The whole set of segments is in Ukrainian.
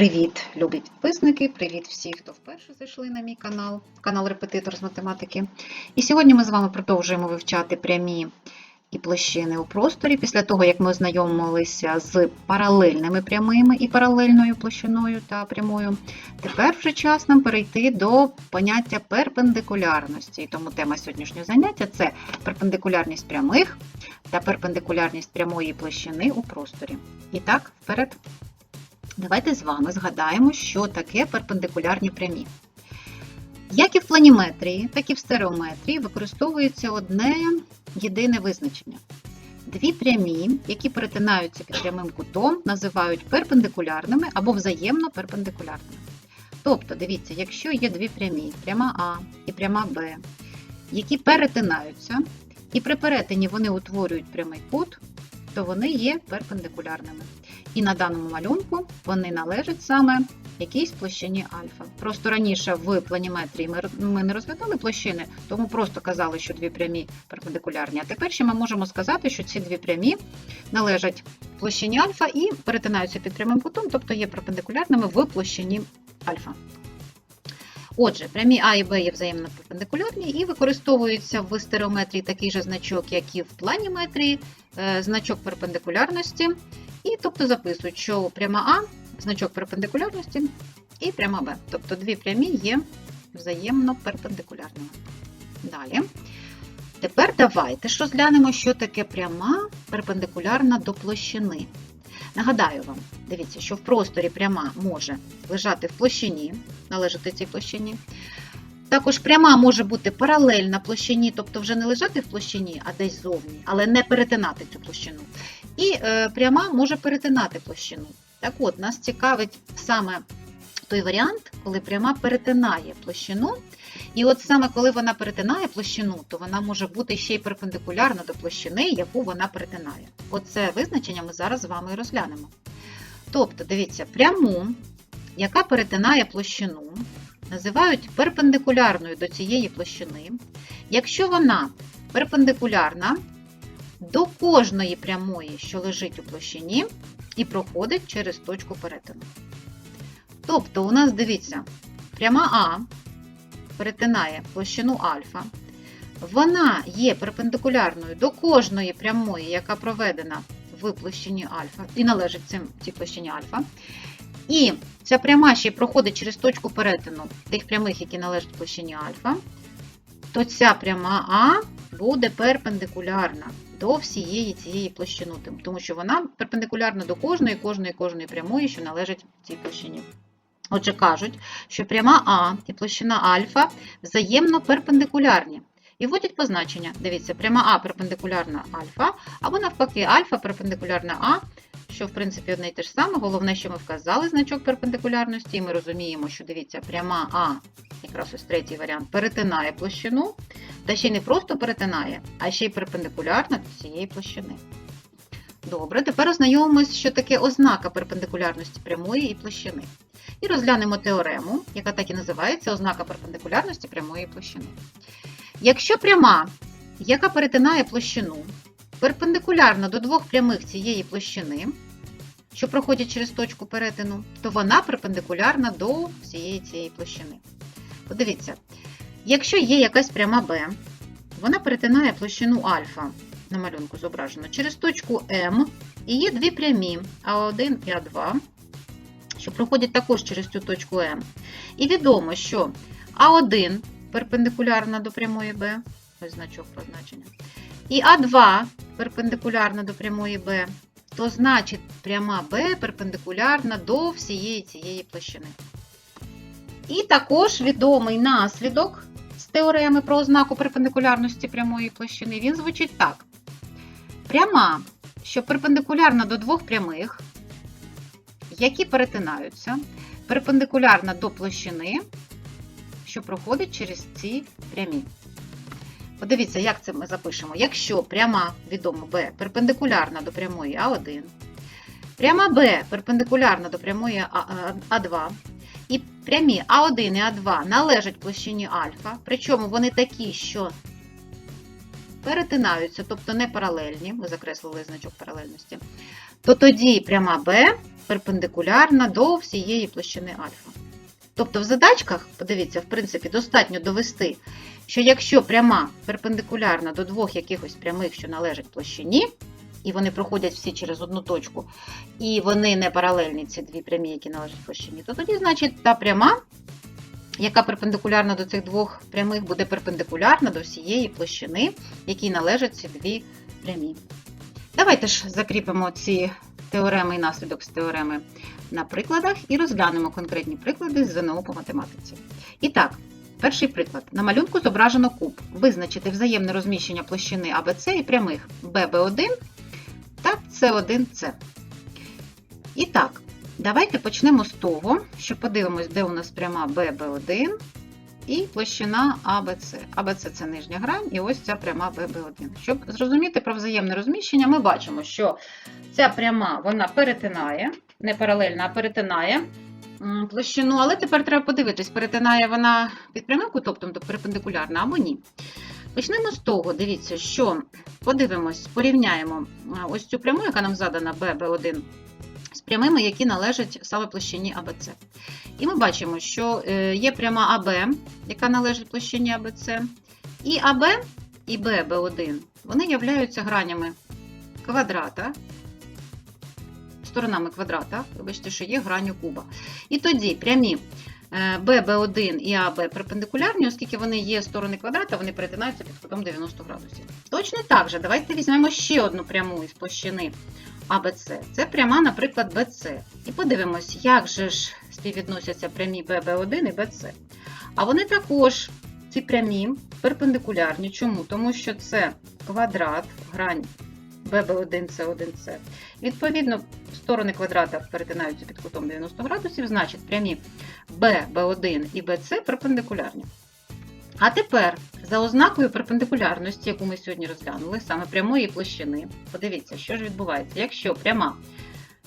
Привіт, любі підписники! Привіт всі, хто вперше зайшли на мій канал, канал Репетитор з математики. І сьогодні ми з вами продовжуємо вивчати прямі і площини у просторі. Після того, як ми ознайомилися з паралельними прямими і паралельною площиною та прямою, тепер вже час нам перейти до поняття перпендикулярності. І тому тема сьогоднішнього заняття це перпендикулярність прямих та перпендикулярність прямої площини у просторі. І так, вперед. Давайте з вами згадаємо, що таке перпендикулярні прямі. Як і в планіметрії, так і в стереометрії використовується одне єдине визначення. Дві прямі, які перетинаються під прямим кутом, називають перпендикулярними або взаємно перпендикулярними. Тобто, дивіться, якщо є дві прямі, пряма А і пряма Б, які перетинаються, і при перетині вони утворюють прямий кут, то вони є перпендикулярними. І на даному малюнку вони належать саме якійсь площині альфа. Просто раніше в планіметрії ми, не розглядали площини, тому просто казали, що дві прямі перпендикулярні. А тепер ще ми можемо сказати, що ці дві прямі належать площині альфа і перетинаються під прямим кутом, тобто є перпендикулярними в площині альфа. Отже, прямі А і Б є взаємно перпендикулярні і використовується в стереометрії такий же значок, як і в планіметрії, е, значок перпендикулярності. І тобто записують, що пряма А значок перпендикулярності і пряма Б. Тобто дві прямі є взаємно перпендикулярними. Далі. Тепер давайте ж розглянемо, що таке пряма перпендикулярна до площини. Нагадаю вам, дивіться, що в просторі пряма може лежати в площині, належати цій площині. Також пряма може бути паралельна площині, тобто вже не лежати в площині, а десь зовні, але не перетинати цю площину. І е, пряма може перетинати площину. Так от, нас цікавить саме той варіант, коли пряма перетинає площину. І от саме коли вона перетинає площину, то вона може бути ще й перпендикулярна до площини, яку вона перетинає. Оце визначення ми зараз з вами розглянемо. Тобто, дивіться, пряму, яка перетинає площину, називають перпендикулярною до цієї площини, якщо вона перпендикулярна до кожної прямої, що лежить у площині, і проходить через точку перетину. Тобто, у нас дивіться, пряма А перетинає площину альфа, вона є перпендикулярною до кожної прямої, яка проведена в площині альфа, і належить цим, цій площині альфа. І ця пряма ще проходить через точку перетину тих прямих, які належать площині альфа, то ця пряма А буде перпендикулярна до всієї цієї площини, тому що вона перпендикулярна до кожної, кожної, кожної прямої, що належить цій площині. Отже, кажуть, що пряма А і площина альфа взаємно перпендикулярні. І вводять позначення. Дивіться, пряма А перпендикулярна альфа, або навпаки, альфа перпендикулярна А, що в принципі одне і те ж саме. Головне, що ми вказали значок перпендикулярності, і ми розуміємо, що дивіться, пряма А, якраз ось третій варіант, перетинає площину, та ще й не просто перетинає, а ще й перпендикулярна до цієї площини. Добре, тепер ознайомимося, що таке ознака перпендикулярності прямої і площини. І розглянемо теорему, яка так і називається ознака перпендикулярності прямої площини. Якщо пряма, яка перетинає площину, перпендикулярна до двох прямих цієї площини, що проходять через точку перетину, то вона перпендикулярна до всієї цієї площини. Подивіться, якщо є якась пряма Б, вона перетинає площину альфа, на малюнку зображено, через точку М, і є дві прямі А1 і А2, що проходять також через цю точку М. І відомо, що А1 перпендикулярна до прямої Б, ось значок позначення, і А2 перпендикулярна до прямої Б, то значить пряма Б перпендикулярна до всієї цієї площини. І також відомий наслідок з теореми про ознаку перпендикулярності прямої площини, він звучить так. Пряма, що перпендикулярна до двох прямих, які перетинаються, перпендикулярна до площини, що проходить через ці прямі. Подивіться, як це ми запишемо. Якщо пряма, відомо B, перпендикулярна до прямої А1, пряма B перпендикулярна до прямої А2, і прямі А1 і А2 належать площині альфа, причому вони такі, що перетинаються, тобто не паралельні, ми закреслили значок паралельності, то тоді пряма Б перпендикулярна до всієї площини альфа. Тобто в задачках, подивіться, в принципі, достатньо довести, що якщо пряма перпендикулярна до двох якихось прямих, що належать площині, і вони проходять всі через одну точку, і вони не паралельні, ці дві прямі, які належать площині, то тоді, значить, та пряма, яка перпендикулярна до цих двох прямих, буде перпендикулярна до всієї площини, якій належать ці дві прямі. Давайте ж закріпимо ці теореми і наслідок з теореми на прикладах і розглянемо конкретні приклади з ЗНО по математиці. І так, перший приклад. На малюнку зображено куб. Визначити взаємне розміщення площини АБЦ і прямих ББ1 та С1С. І так, давайте почнемо з того, що подивимось, де у нас пряма ББ1 і площина АБЦ. АБЦ це нижня грань, і ось ця пряма ББ1. Щоб зрозуміти про взаємне розміщення, ми бачимо, що ця пряма вона перетинає, не паралельна, а перетинає площину, але тепер треба подивитись, перетинає вона під прямим кутом, тобто перпендикулярна або ні. Почнемо з того, дивіться, що подивимось, порівняємо ось цю пряму, яка нам задана ББ1, з прямими, які належать саме площині АБЦ. І ми бачимо, що е, є пряма АБ, яка належить площині АБЦ, і АБ і ББ1, вони являються гранями квадрата, сторонами квадрата, вибачте, що є граню куба. І тоді прямі ББ1 і АБ перпендикулярні, оскільки вони є сторони квадрата, вони перетинаються під кутом 90 градусів. Точно так же, давайте візьмемо ще одну пряму із площини АБЦ. Це пряма, наприклад, БЦ. І подивимось, як же ж співвідносяться прямі ББ1 і БЦ. А вони також, ці прямі, перпендикулярні. Чому? Тому що це квадрат, грань ББ1, С1С. Відповідно, сторони квадрата перетинаються під кутом 90 градусів, значить прямі Б, Б1 і БЦ перпендикулярні. А тепер, за ознакою перпендикулярності, яку ми сьогодні розглянули, саме прямої площини, подивіться, що ж відбувається. Якщо пряма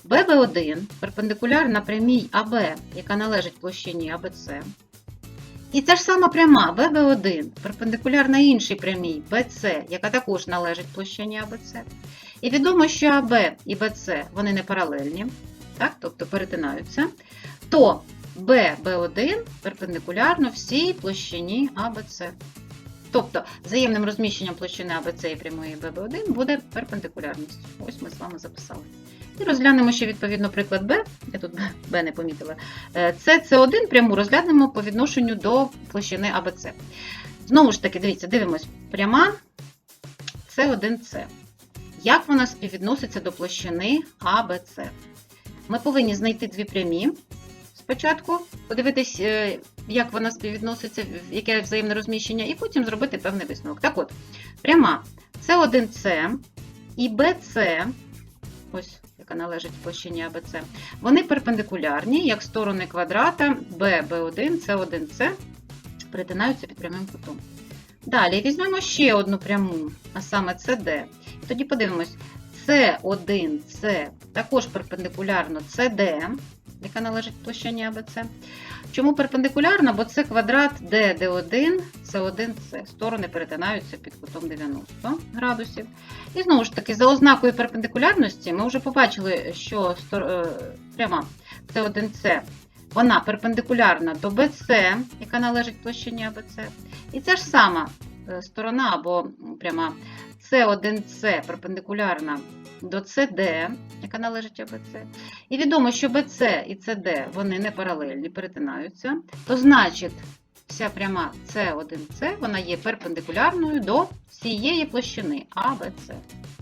ББ1 перпендикулярна прямій АБ, яка належить площині АБЦ, і ця ж сама пряма ББ1 перпендикулярна іншій прямій BC, яка також належить площині АБЦ. І відомо, що АБ і BC вони не паралельні, так, тобто перетинаються, то BB1 перпендикулярно всій площині АБЦ. Тобто взаємним розміщенням площини АБЦ і прямої BB1 буде перпендикулярність. Ось ми з вами записали. І розглянемо ще відповідно приклад Б. Я тут Б не помітила. Е, Це С1 пряму розглянемо по відношенню до площини АБЦ. Знову ж таки, дивіться, дивимось. Пряма С1С. Як вона співвідноситься до площини АБЦ? Ми повинні знайти дві прямі спочатку, подивитись, е, як вона співвідноситься, яке взаємне розміщення, і потім зробити певний висновок. Так от, пряма С1С і БЦ, ось яка належить площині АБЦ, вони перпендикулярні, як сторони квадрата B, B1, C1C перетинаються під прямим кутом. Далі візьмемо ще одну пряму, а саме CD. Тоді подивимось, C1C також перпендикулярно CD, яка належить площині АБЦ. Чому перпендикулярна? Бо це квадрат D, D1, C1C. Сторони перетинаються під кутом 90 градусів. І знову ж таки, за ознакою перпендикулярності ми вже побачили, що пряма C1C вона перпендикулярна до BC, яка належить площині АБЦ. І ця ж сама е, сторона або пряма С1С перпендикулярна до CD, яка належить АБЦ. І відомо, що BC і CD вони не паралельні, перетинаються, то значить вся пряма С1С вона є перпендикулярною до всієї площини АБЦ,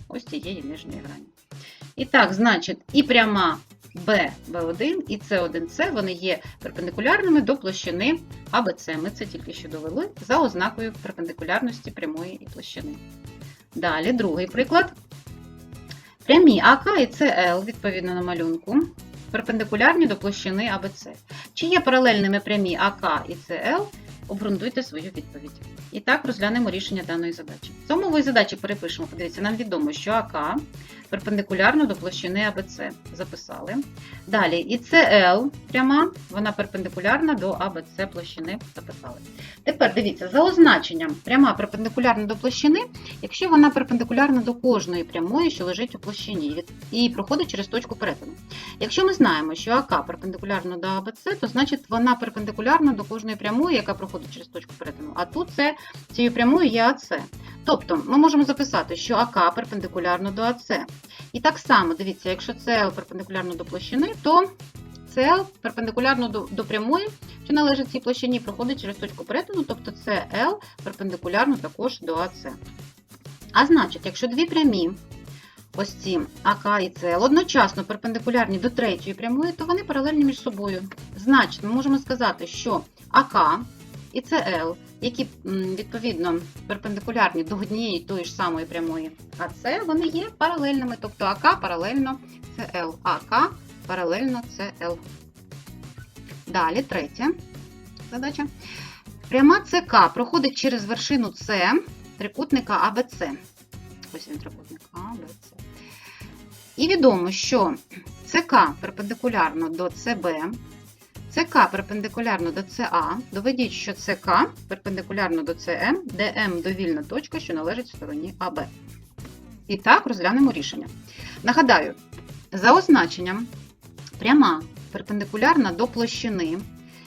ось цієї нижньої грані. І так, значить, і пряма B, B1 і C1C вони є перпендикулярними до площини АБЦ. Ми це тільки що довели за ознакою перпендикулярності прямої і площини. Далі, другий приклад. Прямі АК і СЛ, відповідно на малюнку, перпендикулярні до площини АБЦ. Чи є паралельними прямі АК і СЛ? Обґрунтуйте свою відповідь. І так розглянемо рішення даної задачі. В цьому задачі перепишемо, подивіться, нам відомо, що АК перпендикулярно до площини АБЦ. Записали. Далі, і CL пряма, вона перпендикулярна до АБЦ площини. Записали. Тепер дивіться, за означенням пряма перпендикулярна до площини, якщо вона перпендикулярна до кожної прямої, що лежить у площині, і проходить через точку перетину. Якщо ми знаємо, що АК перпендикулярна до АБЦ, то значить вона перпендикулярна до кожної прямої, яка проходить через точку перетину. А тут це цією прямою є АЦ. Тобто ми можемо записати, що АК перпендикулярно до АЦ. І так само, дивіться, якщо CL перпендикулярно до площини, то CL перпендикулярно до, до прямої, що належить цій площині, проходить через точку перетину, тобто CL перпендикулярно також до АЦ. А значить, якщо дві прямі, ось ці АК і CL, одночасно перпендикулярні до третьої прямої, то вони паралельні між собою. Значить, ми можемо сказати, що АК і CL, які відповідно перпендикулярні до однієї тої ж самої прямої АЦ, вони є паралельними, тобто АК паралельно CL, АК паралельно CL. Далі, третя задача. Пряма ЦК проходить через вершину С трикутника АБЦ. Ось він трикутник АБЦ. І відомо, що ЦК перпендикулярно до ЦБ, ЦК перпендикулярно до ЦА. Доведіть, що ЦК перпендикулярно до ЦМ, де М довільна точка, що належить стороні АБ. І так розглянемо рішення. Нагадаю, за означенням пряма перпендикулярна до площини,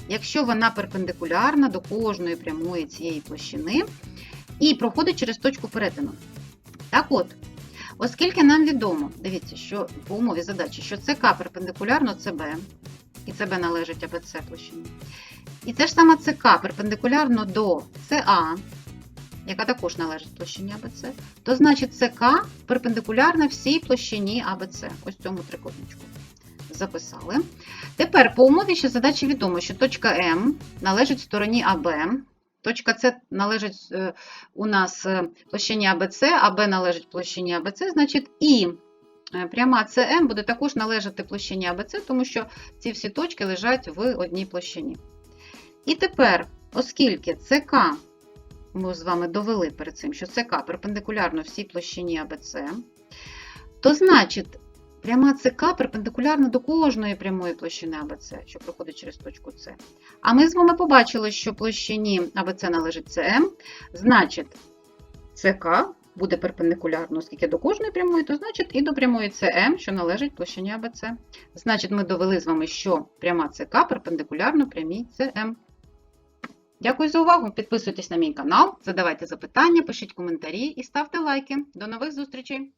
якщо вона перпендикулярна до кожної прямої цієї площини і проходить через точку перетину. Так от, оскільки нам відомо, дивіться, що по умові задачі, що ЦК перпендикулярно ЦБ, і ЦБ належить АБЦ площині, і це ж саме ЦК перпендикулярно до ЦА, яка також належить площині АБЦ, то значить ЦК перпендикулярна всій площині АБЦ, ось цьому трикутничку. Записали. Тепер по умові ще задачі відомо, що точка М належить стороні АБ, точка С належить е, у нас е, площині АБЦ, АБ належить площині АБЦ, значить і пряма СМ буде також належати площині АБЦ, тому що ці всі точки лежать в одній площині. І тепер, оскільки ЦК, ми з вами довели перед цим, що ЦК перпендикулярно всій площині АБЦ, то значить пряма ЦК перпендикулярна до кожної прямої площини АБЦ, що проходить через точку С. А ми з вами побачили, що площині АБЦ належить СМ, значить ЦК буде перпендикулярно, оскільки до кожної прямої, то значить і до прямої CM, що належить площині ABC. Значить, ми довели з вами, що пряма ЦК перпендикулярно прямій CM. Дякую за увагу! Підписуйтесь на мій канал, задавайте запитання, пишіть коментарі і ставте лайки. До нових зустрічей!